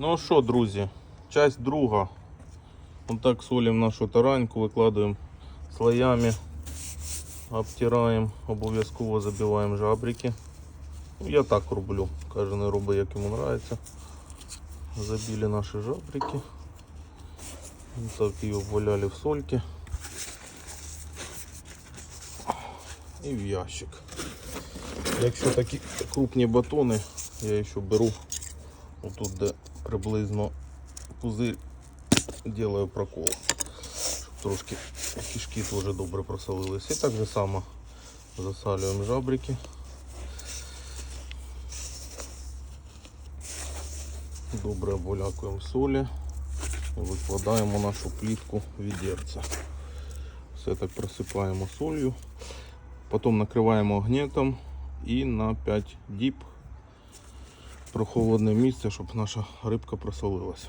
Ну що, друзі, часть друга. Отак солимо нашу тараньку, викладаємо слоями, обтираємо, обов'язково забиваємо жабрики. Ну, я так роблю. Кожен робить, як йому подобається. Забили наші жабрики. Вот так її обваляли в сольки. І в ящик. Якщо такі крупні батони, я ще беру отут, де приблизно пузир, делаю прокол. Трошки кишки теж добре просолились. І так же само засалюємо жабрики. Добре обвалякуємо солі і викладаємо нашу плітку відерця. Все так просипаємо солью. Потім накриваємо гнітом і на 5 діб прохолодне місце, щоб наша рибка просолилася.